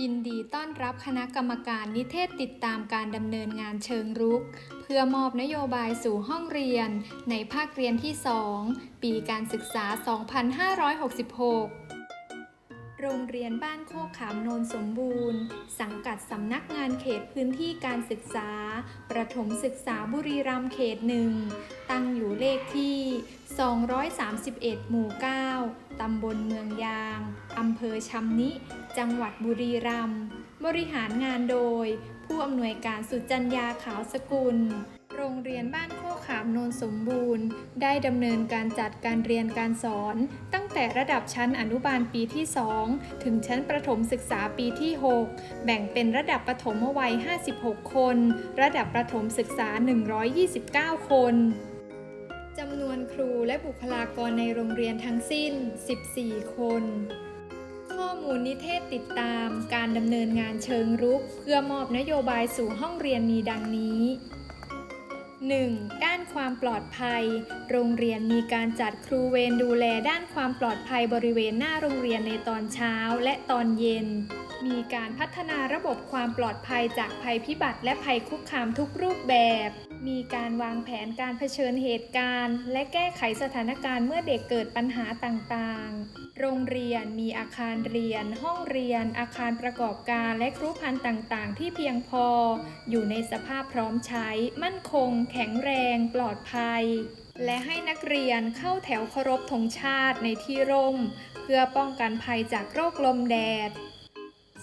ยินดีต้อนรับคณะกรรมการนิเทศติดตามการดำเนินงานเชิงรุก เพื่อมอบนโยบายสู่ห้องเรียน ในภาคเรียนที่ 2 ปีการศึกษา 2566 โรงเรียนบ้านโคกขามโนนสมบูรณ์ สังกัดสำนักงานเขตพื้นที่การศึกษา ประถมศึกษาบุรีรัมย์เขตหนึ่ง ตั้งอยู่เลขที่ 231 หมู่ 9 ตำบลเมืองยาง อำเภอชำนิ จังหวัดบุรีรัมย์ บริหารงานโดย ผู้อำนวยการสุจัญญาขาวสกุล โรงเรียนบ้านโคขามโนนสมบูรณ์ ได้ดำเนินการจัดการเรียนการสอน ตั้งแต่ระดับชั้นอนุบาลปีที่ 2 ถึงชั้นประถมศึกษาปีที่ 6 แบ่งเป็นระดับประถมวัย 56 คน ระดับประถมศึกษา 129 คนจำนวนครูและบุคลากรในโรงเรียนทั้งสิ้น 14 คนข้อมูลนิเทศติดตามการดำเนินงานเชิงรุก เพื่อมอบนโยบายสู่ห้องเรียนมีดังนี้ 1. ด้านความปลอดภัย โรงเรียนมีการจัดครูเวรดูแลด้านความปลอดภัยบริเวณหน้าโรงเรียนในตอนเช้าและตอนเย็น มีการพัฒนาระบบความปลอดภัยจากภัยพิบัติและภัยคุกคามทุกรูปแบบ มีการวางแผนการเผชิญเหตุการณ์ และแก้ไขสถานการณ์เมื่อเด็กเกิดปัญหาต่างๆ โรงเรียนมีอาคารเรียน ห้องเรียน อาคารประกอบการและครุพันธ์ต่างๆ ที่เพียงพอ อยู่ในสภาพพร้อมใช้ มั่นคง แข็งแรง ปลอดภัย และให้นักเรียนเข้าแถวเคารพธงชาติในที่ร่ม เพื่อป้องกันภัยจากโรคลมแดด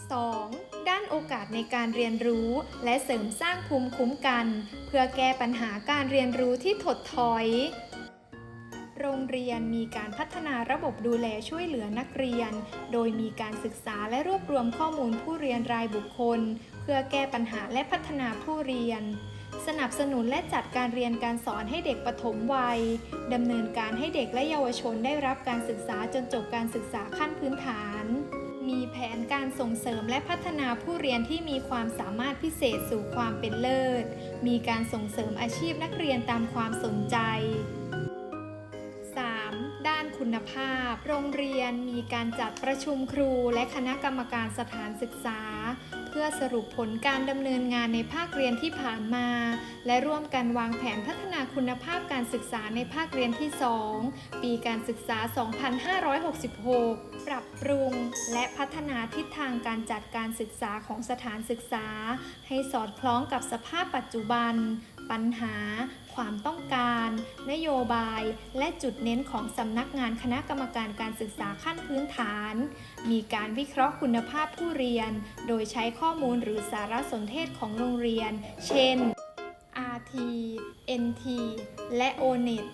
2. ด้านโอกาสในการเรียนรู้ และเสริมสร้างภูมิคุ้มกัน เพื่อแก้ปัญหาการเรียนรู้ที่ถดถอย โรงเรียนมีการพัฒนาระบบดูแลช่วยเหลือนักเรียน โดยมีการศึกษาและรวบรวมข้อมูลผู้เรียนรายบุคคล เพื่อแก้ปัญหาและพัฒนาผู้เรียนสนับสนุนและจัดการเรียนการสอนให้เด็กปฐมวัย ดำเนินการให้เด็กและเยาวชนได้รับการศึกษาจนจบการศึกษาขั้นพื้นฐาน มีแผนการส่งเสริมและพัฒนาผู้เรียนที่มีความสามารถพิเศษสู่ความเป็นเลิศ มีการส่งเสริมอาชีพนักเรียนตามความสนใจ 3. ด้านคุณภาพ โรงเรียนมีการจัดประชุมครูและคณะกรรมการสถานศึกษา พื่อสรุปผลการดำเนินงานในภาคเรียนที่ผ่านมา และร่วมกันวางแผนพัฒนาคุณภาพการศึกษาในภาคเรียนที่ 2 ปีการศึกษา 2566 ปรับปรุง และพัฒนาทิศทางการจัดการศึกษาของสถานศึกษา ให้สอดคล้องกับสภาพปัจจุบัน ปัญหา ความต้องการ นโยบาย และจุดเน้นของสำนักงานคณะกรรมการการศึกษาขั้นพื้นฐาน มีการวิเคราะห์คุณภาพผู้เรียน โดยใช้ข้อมูลหรือสารสนเทศของโรงเรียน เช่น RT NT และ ONET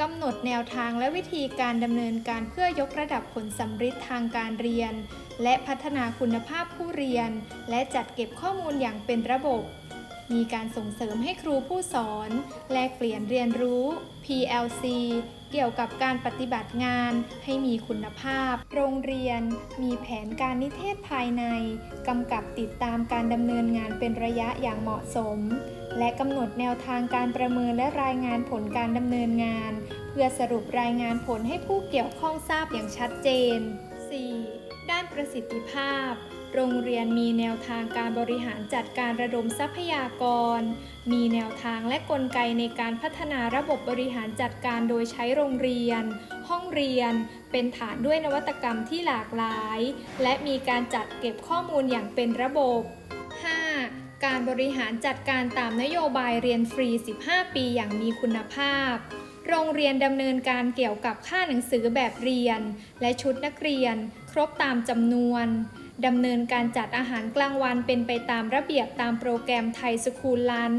กำหนดแนวทางและวิธีการดำเนินการเพื่อยกระดับผลสัมฤทธิ์ทางการเรียน และพัฒนาคุณภาพผู้เรียน และจัดเก็บข้อมูลอย่างเป็นระบบ มีการส่งเสริมให้ครูผู้สอน แลกเปลี่ยนเรียนรู้ PLC เกี่ยวกับการปฏิบัติงานให้มีคุณภาพ โรงเรียน มีแผนการนิเทศภายใน กำกับติดตามการดำเนินงานเป็นระยะอย่างเหมาะสม และกำหนดแนวทางการประเมินและรายงานผลการดำเนินงาน เพื่อสรุปรายงานผลให้ผู้เกี่ยวข้องทราบอย่างชัดเจน 4. ด้านประสิทธิภาพ โรงเรียนมีแนวทางการบริหารจัดการระดมทรัพยากร มีแนวทางและกลไกในการพัฒนาระบบบริหารจัดการโดยใช้โรงเรียน ห้องเรียน เป็นฐานด้วยนวัตกรรมที่หลากหลาย และมีการจัดเก็บข้อมูลอย่างเป็นระบบ 5. การบริหารจัดการตามนโยบายเรียนฟรี 15 ปีอย่างมีคุณภาพโรงเรียนดำเนินการเกี่ยวกับค่าหนังสือแบบเรียน และชุดนักเรียน ครบตามจำนวน ดำเนินการจัดอาหารกลางวันเป็นไปตามระเบียบตามโปรแกรมไทยสคูลลัน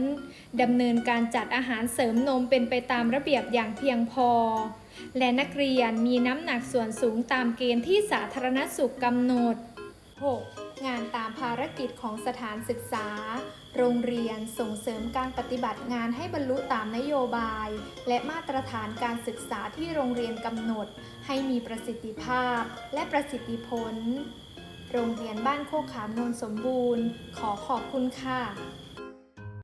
ดำเนินการจัดอาหารเสริมนมเป็นไปตามระเบียบอย่างเพียงพอ และนักเรียนมีน้ำหนักส่วนสูงตามเกณฑ์ที่สาธารณสุขกำหนด 6. งานตามภารกิจของสถานศึกษา โรงเรียนส่งเสริมการปฏิบัติงานให้บรรลุตามนโยบาย และมาตรฐานการศึกษาที่โรงเรียนกำหนด ให้มีประสิทธิภาพและประสิทธิผล โรงเรียนบ้านโคกขามโนนสมบูรณ์ ขอขอบคุณค่ะ